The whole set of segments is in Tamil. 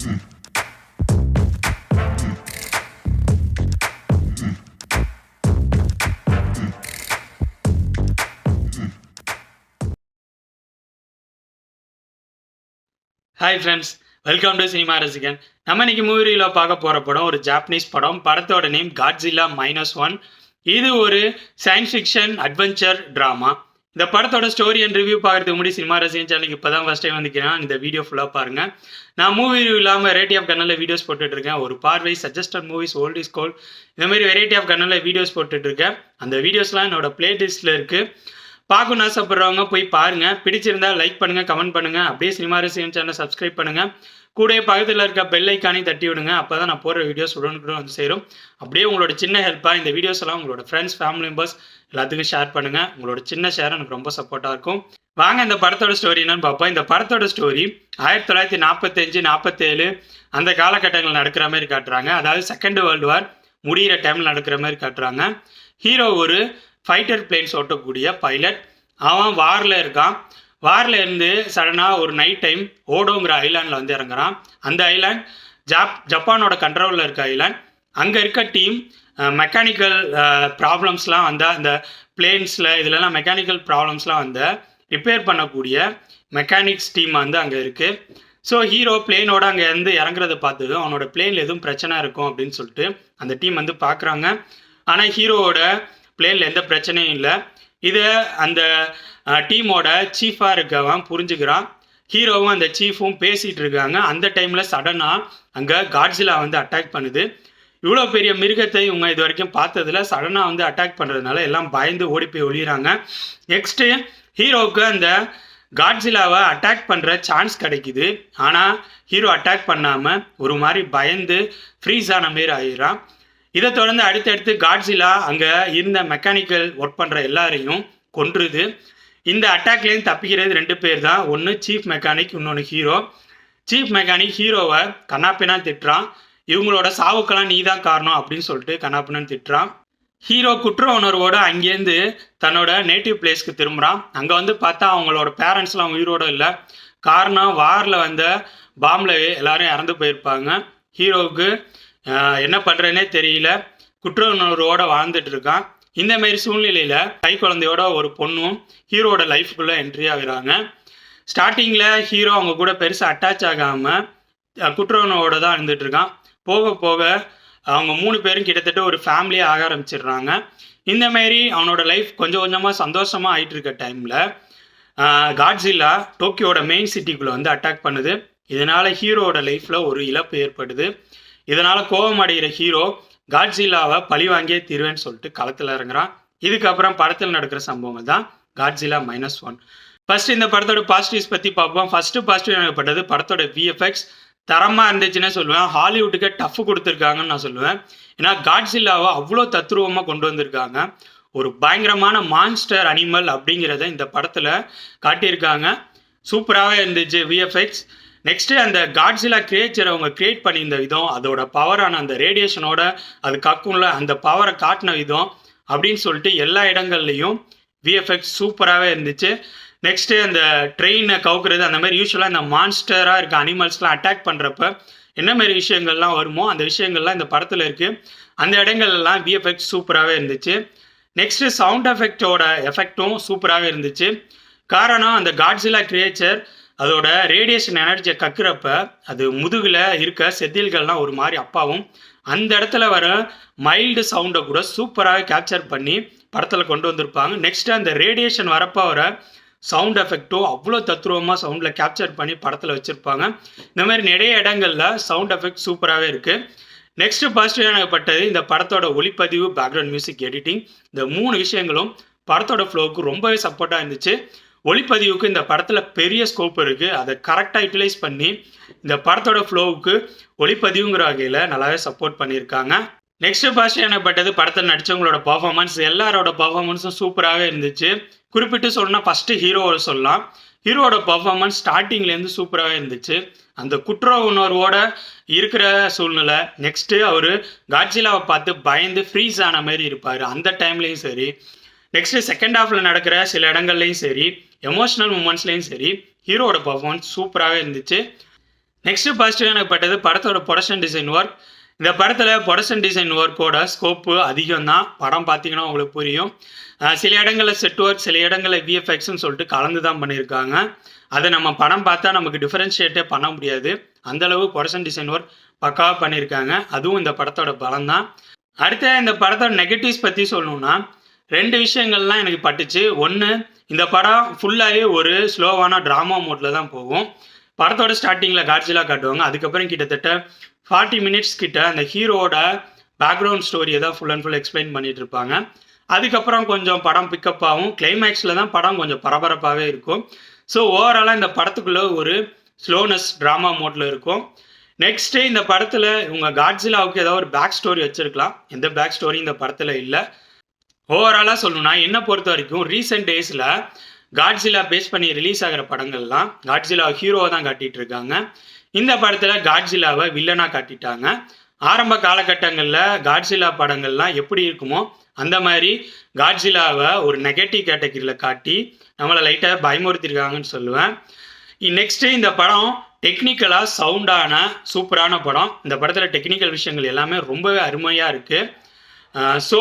Hi friends welcome to cinema ரசிகன் நம்ம இன்னைக்கு மூவியில் பார்க்க போகிற படம் ஒரு ஜாப்பனீஸ் படம். படத்தோட நேம் காட்ஸில்லா மைனஸ் ஒன் இது ஒரு சயின்ஸ் ஃபிக்ஷன் அட்வென்ச்சர் ட்ராமா இந்த படத்தோட ஸ்டோரி அண்ட் ரிவ்யூ பார்க்கறதுக்கு முன்னாடி சினிமா ரசிகன் சேனலுக்கு இப்போ தான் ஃபஸ்ட் டைம் வந்துக்கிறேன். இந்த வீடியோ ஃபுல்லாக பாருங்கள் நான் மூவி ரிவ்யூ இல்லாமல் வெரைட்டி ஆஃப் கன்னலில் வீடியோஸ் போட்டுட்ருக்கேன் ஒரு பார்வை suggested movies old is gold இந்த மாதிரி வெரைட்டி ஆஃப் கன்னலில் வீடியோஸ் போட்டுட்ருக்கேன் அந்த வீடியோஸ்லாம் என்னோட பிளேலிஸ்ட்டில் இருக்குது பார்க்கணும்னு ஆசைப்படுறவங்க போய் பாருங்கள் பிடிச்சிருந்தா லைக் பண்ணுங்கள் கமெண்ட் பண்ணுங்க. அப்படியே சினிமா ரசிகன் சேனல் சப்ஸ்கிரைப் பண்ணுங்கள் கூடவே பக்கத்தில் இருக்க பெல்லைக்கானே தட்டி விடுங்க அப்போ தான் நான் போடுற வீடியோஸ் உடனுக்குடன் வந்து சேரும். அப்படியே உங்களோட சின்ன ஹெல்ப்பாக இந்த வீடியோஸ் எல்லாம் உங்களோட ஃப்ரெண்ட்ஸ் ஃபேமிலி மெம்பர்ஸ் எல்லாத்துக்கும் ஷேர் பண்ணுங்க. உங்களோட சின்ன ஷேர் எனக்கு ரொம்ப சப்போர்ட்டாக இருக்கும். வாங்க இந்த படத்தோட ஸ்டோரி என்னன்னு பார்ப்போம். இந்த படத்தோட ஸ்டோரி ஆயிரத்தி தொள்ளாயிரத்தி நாற்பத்தஞ்சு நாற்பத்தேழு அந்த காலகட்டங்கள் நடக்கிற மாதிரி காட்டுறாங்க. அதாவது செகண்ட் வேர்ல்டு வார் முடிகிற டைமில் நடக்கிற மாதிரி காட்டுறாங்க. ஹீரோ ஒரு ஃபைட்டர் பிளேன்ஸ் ஓட்டக்கூடிய பைலட் அவன் வாரில் இருக்கான். வாரில் இருந்து சடனாக ஒரு நைட் டைம் ஓடோங்கிற ஐலாண்டில் வந்து இறங்குறான். அந்த ஐலாண்ட் ஜாப் ஜப்பானோட கண்ட்ரோலில் இருக்க ஐலாண்ட் அங்கே இருக்க டீம் மெக்கானிக்கல் ப்ராப்ளம்ஸ்லாம் வந்து அந்த பிளேன்ஸில் இதுலலாம் மெக்கானிக்கல் ப்ராப்ளம்ஸ்லாம் வந்து ரிப்பேர் பண்ணக்கூடிய மெக்கானிக்ஸ் டீம் வந்து அங்கே இருக்குது ஸோ ஹீரோ பிளேனோட அங்கே இருந்து இறங்குறத பார்த்ததும் அவனோட பிளேனில் எதுவும் பிரச்சனை இருக்கும் அப்படின்னு சொல்லிட்டு அந்த டீம் வந்து பார்க்குறாங்க. ஆனால் ஹீரோவோட பிளேனில் எந்த பிரச்சனையும் இல்லை. இதை அந்த டீமோட சீஃபாக இருக்கவன் புரிஞ்சுக்கிறான். ஹீரோவும் அந்த சீஃபும் பேசிகிட்டு இருக்காங்க. அந்த டைமில் சடனாக அங்கே காட்ஸிலா வந்து அட்டாக் பண்ணுது. இவ்வளோ பெரிய மிருகத்தை இவங்க இது வரைக்கும் பார்த்ததில் சடனாக வந்து அட்டாக் பண்ணுறதுனால எல்லாம் பயந்து ஓடி போய் ஒழிகிறாங்க நெக்ஸ்ட்டு ஹீரோவுக்கு அந்த காட்ஸிலாவை அட்டாக் பண்ணுற சான்ஸ் கிடைக்குது. ஆனால் ஹீரோ அட்டாக் பண்ணாமல் ஒரு மாதிரி பயந்து ஃப்ரீஸ் ஆன மாரி ஆயிடுறான். இதை தொடர்ந்து அடுத்தடுத்து காட்ஸிலா அங்கே இருந்த மெக்கானிக்கல் ஒர்க் பண்ணுற எல்லாரையும் கொன்றுது. இந்த அட்டாக்லேருந்து தப்பிக்கிறது ரெண்டு பேர் தான் ஒன்று சீஃப் மெக்கானிக் இன்னொன்று ஹீரோ சீஃப் மெக்கானிக் ஹீரோவை கண்ணாப்பினா திட்டுறான். இவங்களோட சாவுக்கெல்லாம் நீ தான் காரணம் அப்படின்னு சொல்லிட்டு கண்ணாப்பினான்னு திட்டுறான். ஹீரோ குற்ற உணர்வோடு அங்கேருந்து தன்னோட நேட்டிவ் பிளேஸ்க்கு திரும்புகிறான் அங்கே வந்து பார்த்தா அவங்களோட பேரண்ட்ஸ்லாம் உயிரோடு இல்லை. காரணம் வாரில் வந்த பாம்பில் எல்லாரும் இறந்து போயிருப்பாங்க. ஹீரோவுக்கு என்ன பண்ணுறேனே தெரியல. குற்ற உணர்வோட வாழ்ந்துட்டு இருக்கான். இந்த மாதிரி சூழ்நிலையில் கை குழந்தையோட ஒரு பொண்ணும் ஹீரோவோட லைஃப்குள்ளே என்ட்ரி ஆகுறாங்க. ஸ்டார்டிங்கில் ஹீரோ அவங்க கூட பெருசாக அட்டாச் ஆகாமல் குற்றவனோட தான் இருந்துட்டு இருக்கான். போக போக அவங்க மூணு பேரும் கிட்டத்தட்ட ஒரு ஃபேமிலியாக ஆக ஆரம்பிச்சிடுறாங்க. இந்த மாரி அவனோட லைஃப் கொஞ்சம் கொஞ்சமாக சந்தோஷமாக ஆயிட்டு இருக்க டைமில் காட்ஸில்லா டோக்கியோட மெயின் சிட்டிக்குள்ளே வந்து அட்டாக் பண்ணுது. இதனால் ஹீரோவோட லைஃப்பில் ஒரு இழப்பு ஏற்படுது. இதனால் கோபம் அடைகிற ஹீரோ காட்ஸிலாவை பழி வாங்கியே தீர்வேன்னு சொல்லிட்டு களத்தில் இறங்குறான். இதுக்கப்புறம் படத்தில் நடக்கிற சம்பவங்கள் தான் காட்ஸிலா மைனஸ் ஒன் ஃபர்ஸ்ட் இந்த படத்தோட பாசிட்டிவ்ஸ் பற்றி பார்ப்போம். ஃபர்ஸ்ட் பாசிட்டிவ் எனப்பட்டது படத்தோட விஎஃப்எக்ஸ் தரமாக இருந்துச்சுன்னே சொல்லுவேன். ஹாலிவுட்டுக்கு டஃப் கொடுத்துருக்காங்கன்னு நான் சொல்லுவேன். ஏன்னா காட்ஸில்லாவை அவ்வளோ தத்ரூபமாக கொண்டு வந்திருக்காங்க. ஒரு பயங்கரமான மான்ஸ்டர் அனிமல் அப்படிங்கிறத இந்த படத்தில் காட்டியிருக்காங்க. சூப்பராகவே இருந்துச்சு விஎஃப்எக்ஸ் நெக்ஸ்ட்டு அந்த காட்ஸிலா கிரியேச்சரை அவங்க கிரியேட் பண்ணியிருந்த விதம் அதோட பவரான அந்த ரேடியேஷனோட அது கக்கும்ல அந்த பவரை காட்டின விதம் அப்படின்னு சொல்லிட்டு எல்லா இடங்கள்லையும் விஎஃப்எக்ஸ் சூப்பராகவே இருந்துச்சு. நெக்ஸ்ட்டு அந்த ட்ரெயினை கவுக்குறது அந்த மாதிரி யூஸ்வலாக இந்த மான்ஸ்டராக இருக்க அனிமல்ஸ்லாம் அட்டாக் பண்ணுறப்ப என்ன மாதிரி விஷயங்கள்லாம் வருமோ அந்த விஷயங்கள்லாம் இந்த படத்தில் இருக்குது அந்த இடங்கள்லாம் விஎஃப்எக்ஸ் சூப்பராகவே இருந்துச்சு. நெக்ஸ்ட்டு சவுண்ட் எஃபெக்டோட எஃபெக்டும் சூப்பராகவே இருந்துச்சு. காரணம் அந்த காட்ஸிலா கிரியேச்சர் அதோட ரேடியேஷன் எனர்ஜியை கக்குறப்ப அது முதுகில் இருக்க செதில்கள்லாம் ஒரு மாதிரி அப்பாவும் அந்த இடத்துல வர மைல்டு சவுண்டை கூட சூப்பராக கேப்சர் பண்ணி படத்தில் கொண்டு வந்திருப்பாங்க. நெக்ஸ்ட்டு அந்த ரேடியேஷன் வரப்போ வர சவுண்ட் எஃபெக்ட்டும் அவ்வளோ தத்ரூபமாக சவுண்டில் கேப்சர் பண்ணி படத்தில் வச்சுருப்பாங்க. இந்த மாதிரி நிறைய இடங்களில் சவுண்ட் எஃபெக்ட் சூப்பராகவே இருக்குது நெக்ஸ்ட் பாசிட்டிவ் எனப்பட்டது இந்த படத்தோட ஒளிப்பதிவு பேக்ரவுண்ட் மியூசிக் எடிட்டிங் இந்த மூணு விஷயங்களும் படத்தோட ஃப்ளோவுக்கு ரொம்பவே சப்போர்ட்டாக இருந்துச்சு. ஒளிப்பதிவுக்கு இந்த படத்தில் பெரிய ஸ்கோப் இருக்குது அதை கரெக்டாக யூட்டிலைஸ் பண்ணி இந்த படத்தோட ஃப்ளோவுக்கு ஒளிப்பதிவுங்கிற வகையில் நல்லாவே சப்போர்ட் பண்ணியிருக்காங்க. நெக்ஸ்ட் பாசிட்டிவ் எனப்பட்டது படத்தில் நடித்தவங்களோட பர்ஃபார்மன்ஸ் எல்லாரோட பர்ஃபார்மன்ஸும் சூப்பராகவே இருந்துச்சு. குறிப்பிட்டு சொல்லணும்னா ஃபஸ்ட்டு ஹீரோவை சொல்லலாம். ஹீரோட பர்ஃபார்மன்ஸ் ஸ்டார்டிங்லேருந்து சூப்பராகவே இருந்துச்சு. அந்த குற்ற உணர்வோட இருக்கிற சூழ்நிலை நெக்ஸ்ட்டு அவர் காட்சிலாவை பார்த்து பயந்து ஃப்ரீஸ் ஆன மாதிரி இருப்பார். அந்த டைம்லேயும் சரி. நெக்ஸ்ட்டு செகண்ட் ஹாஃபில் நடக்கிற சில இடங்கள்லையும் சரி. எமோஷ்னல் மூமெண்ட்ஸ்லேயும் சரி ஹீரோட பர்ஃபார்மன்ஸ் சூப்பராகவே இருந்துச்சு. நெக்ஸ்ட்டு பாசிட்டிவ் எனக்கு பட்டது படத்தோட ப்ரொடக்ஷன் டிசைன் ஒர்க் இந்த படத்தில் ப்ரொடக்ஷன் டிசைன் ஒர்க்கோட ஸ்கோப்பு அதிகம் தான் படம் பார்த்தீங்கன்னா உங்களுக்கு புரியும். சில இடங்களில் செட் ஒர்க் சில இடங்களில் விஎஃப்எக்ஸ்னு சொல்லிட்டு கலந்து தான் பண்ணியிருக்காங்க. அதை நம்ம படம் பார்த்தா நமக்கு டிஃப்ரென்ஷியேட்டே பண்ண முடியாது. அந்த அளவு ப்ரொடக்ஷன் டிசைன் ஒர்க் பக்காவாக பண்ணியிருக்காங்க. அதுவும் இந்த படத்தோட பலம் தான் அடுத்த இந்த படத்தோட நெகட்டிவ்ஸ் பற்றி சொல்லணும்னா ரெண்டு விஷயங்கள்லாம் எனக்கு பட்டுச்சு. ஒன்று இந்த படம் ஃபுல்லாகவே ஒரு ஸ்லோவான ட்ராமா மோட்டில் தான் போகும். படத்தோட ஸ்டார்டிங்கில் காட்சிலாக காட்டுவாங்க. அதுக்கப்புறம் கிட்டத்தட்ட ஃபார்ட்டி மினிட்ஸ் கிட்ட அந்த ஹீரோட பேக்ரவுண்ட் ஸ்டோரியை தான் ஃபுல் அண்ட் ஃபுல் எக்ஸ்பிளைன் பண்ணிட்டு இருப்பாங்க. அதுக்கப்புறம் கொஞ்சம் படம் பிக்கப் ஆகும். கிளைமேக்ஸில் தான் படம் கொஞ்சம் பரபரப்பாகவே இருக்கும். ஸோ ஓவராலாக இந்த படத்துக்குள்ளே ஒரு ஸ்லோனஸ் ட்ராமா மோட்டில் இருக்கும். நெக்ஸ்ட்டு இந்த படத்தில் உங்கள் காட்ஸிலாவுக்கு ஏதாவது ஒரு பேக் ஸ்டோரி வச்சுருக்கலாம். எந்த பேக் ஸ்டோரி இந்த படத்தில் இல்லை. ஓவராலாக சொல்லணும்னா என்னை பொறுத்த வரைக்கும் ரீசெண்ட் டேஸில் காட்ஸிலா பேஸ் பண்ணி ரிலீஸ் ஆகிற படங்கள்லாம் காட்ஸிலா ஹீரோவை தான் காட்டிட்டு இருக்காங்க இந்த படத்தில் காட்ஸிலாவை வில்லனாக காட்டிட்டாங்க. ஆரம்ப காலகட்டங்களில் காட்ஸிலா படங்கள்லாம் எப்படி இருக்குமோ அந்த மாதிரி காட்ஸிலாவை ஒரு நெகட்டிவ் கேட்டகரியில் காட்டி நம்மளை லைட்டாக பயமுறுத்திருக்காங்கன்னு சொல்லுவேன். நெக்ஸ்ட்டு இந்த படம் டெக்னிக்கலாக சவுண்டான சூப்பரான படம். இந்த படத்தில் டெக்னிக்கல் விஷயங்கள் எல்லாமே ரொம்பவே அருமையாக இருக்குது ஸோ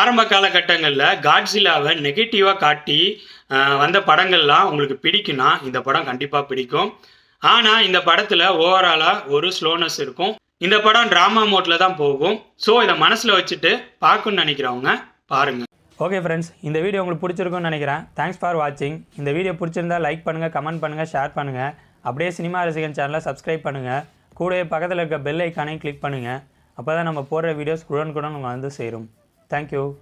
ஆரம்ப காலகட்டங்களில் காட்ஸிலாவை நெகட்டிவாக காட்டி வந்த படங்கள்லாம் உங்களுக்கு பிடிக்கும்னா இந்த படம் கண்டிப்பாக பிடிக்கும். ஆனால் இந்த படத்தில் ஓவராலாக ஒரு ஸ்லோனஸ் இருக்கும். இந்த படம் ட்ராமா மோட்டில் தான் போகும். ஸோ இதை மனசில் வச்சுட்டு பார்க்கணும்னு நினைக்கிறவங்க பாருங்கள் ஓகே ஃப்ரெண்ட்ஸ் இந்த வீடியோ உங்களுக்கு பிடிச்சிருக்கும்னு நினைக்கிறேன். தேங்க்ஸ் ஃபார் வாட்சிங் இந்த வீடியோ பிடிச்சிருந்தா லைக் பண்ணுங்கள் கமெண்ட் பண்ணுங்கள் ஷேர் பண்ணுங்கள் அப்படியே சினிமா ரசிகன் சேனலை சப்ஸ்கிரைப் பண்ணுங்கள் கூடவே பக்கத்தில் இருக்க பெல் ஐக்கானையும் கிளிக் பண்ணுங்கள் அப்போ தான் நம்ம போடுற வீடியோஸ் குடன் உங்களை வந்து சேரும். Thank you.